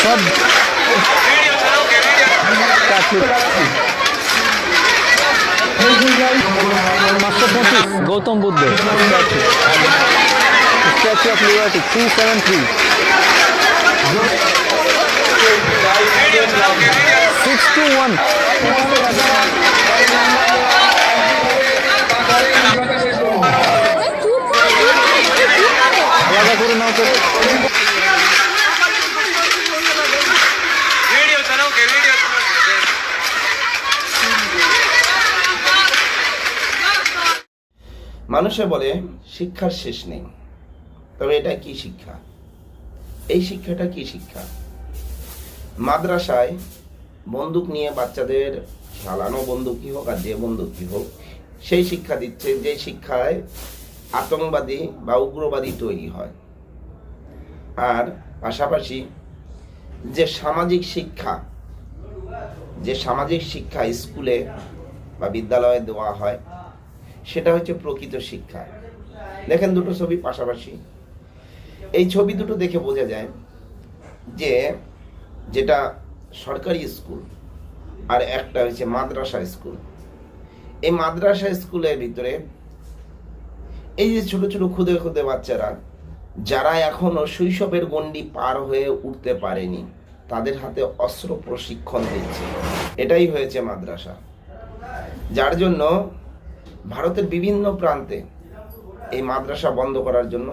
সব Gautam Buddha. Statue of liberty two seven three six two one মানুষে বলে, শিক্ষার শেষ নেই। তবে এটা কি শিক্ষা? এই শিক্ষাটা কি শিক্ষা? মাদ্রাসায় বন্দুক নিয়ে বাচ্চাদের চালানো বন্দুকই হোক আর যে বন্দুকই হোক, সেই শিক্ষা দিচ্ছে, যে শিক্ষায় আতঙ্কবাদী বা উগ্রবাদী তৈরি হয়। আর পাশাপাশি যে সামাজিক শিক্ষা, যে সামাজিক শিক্ষা স্কুলে বা বিদ্যালয়ে দেওয়া হয় সেটা হচ্ছে প্রকৃত শিক্ষা। দেখেন দুটো ছবি পাশাপাশি। এই ছবি দুটো দেখে বোঝা যায় যে যেটা সরকারি স্কুল আর একটা হচ্ছে মাদ্রাসা স্কুল। এই মাদ্রাসা স্কুলের ভিতরে এই যে ছোট ছোট খুদে খুদে বাচ্চারা, যারা এখনও শৈশবের গণ্ডি পার হয়ে উঠতে পারেনি, তাদের হাতে অস্ত্র প্রশিক্ষণ দিচ্ছে। এটাই হয়েছে মাদ্রাসা। যার জন্য ভারতের বিভিন্ন প্রান্তে এই মাদ্রাসা বন্ধ করার জন্য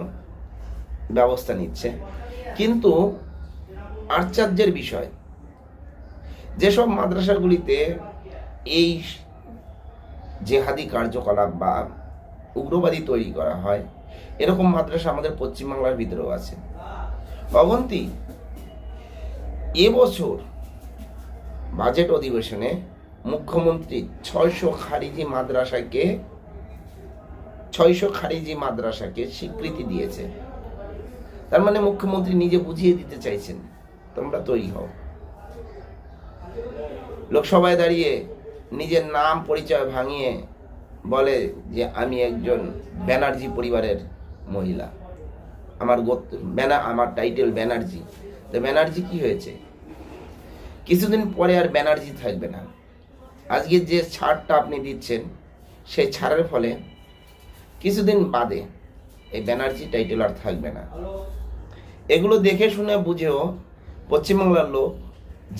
ব্যবস্থা নিচ্ছে। কিন্তু আশ্চর্যের বিষয়, যেসব মাদ্রাসাগুলিতে এই জেহাদি কার্যকলাপ বা উগ্রবাদী তৈরি করা হয়, এরকম মাদ্রাসা আমাদের পশ্চিমবাংলার ভিতরেও আছে। অবন্তি এবছর বাজেট অধিবেশনে মুখ্যমন্ত্রী ছয়শো খারিজি মাদ্রাসাকে, ছয়শো খারিজি মাদ্রাসাকে স্বীকৃতি দিয়েছে। তার মানে মুখ্যমন্ত্রী নিজে বুঝিয়ে দিতে চাইছেন, তোমরা তৈরি হও। লোকসভায় দাঁড়িয়ে নিজের নাম পরিচয় ভাঙিয়ে বলে যে আমি একজন ব্যানার্জি পরিবারের মহিলা। আমার গোত্র, ব্যানা, আমার টাইটেল ব্যানার্জি। তো ব্যানার্জি কি হয়েছে? কিছুদিন পরে আর ব্যানার্জি থাকবে না। আজকে যে ছাড়টা আপনি দিচ্ছেন, সেই ছাড়ের ফলে কিছুদিন বাদে এই ব্যানার্জি টাইটেল আর থাকবে না। এগুলো দেখে শুনে বুঝেও পশ্চিমবাংলার লোক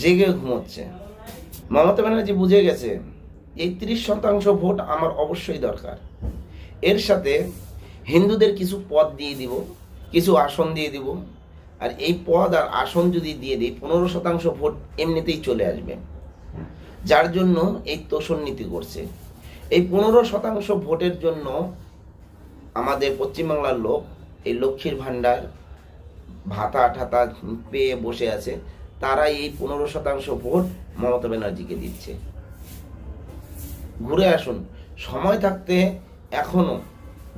জেগে ঘুমোচ্ছে। মমতা ব্যানার্জি বুঝে গেছে, এই তিরিশ শতাংশ ভোট আমার অবশ্যই দরকার। এর সাথে হিন্দুদের কিছু পদ দিয়ে দিব, কিছু আসন দিয়ে দিব, আর এই পদ আর আসন যদি দিয়ে দিই, পনেরো শতাংশ ভোট এমনিতেই চলে আসবে। যার জন্য এই তোষণ নীতি করছে। এই পনেরো শতাংশ ভোটের জন্য আমাদের পশ্চিমবাংলার লোক এই লক্ষ্মীর ভাণ্ডার, ভাতা ঠাতা পেয়ে বসে আছে তারা এই পনেরো শতাংশ ভোট মমতা ব্যানার্জিকে দিচ্ছে। ঘুরে আসুন, সময় থাকতে এখনও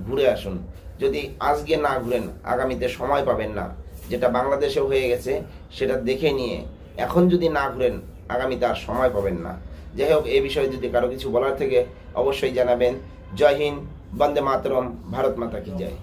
ঘুরে আসুন। যদি আজকে না ঘুরেন, আগামীতে সময় পাবেন না। যেটা বাংলাদেশে হয়ে গেছে, সেটা দেখে নিয়ে এখন যদি না ঘুরেন আগামীতে তার সময় পাবেন না। যাই হোক, এ বিষয়ে যদি কারও কিছু বলার থেকে, অবশ্যই জানাবেন। জয় হিন্দ, বন্দে মাতরম, ভারত মাতা কি জয়।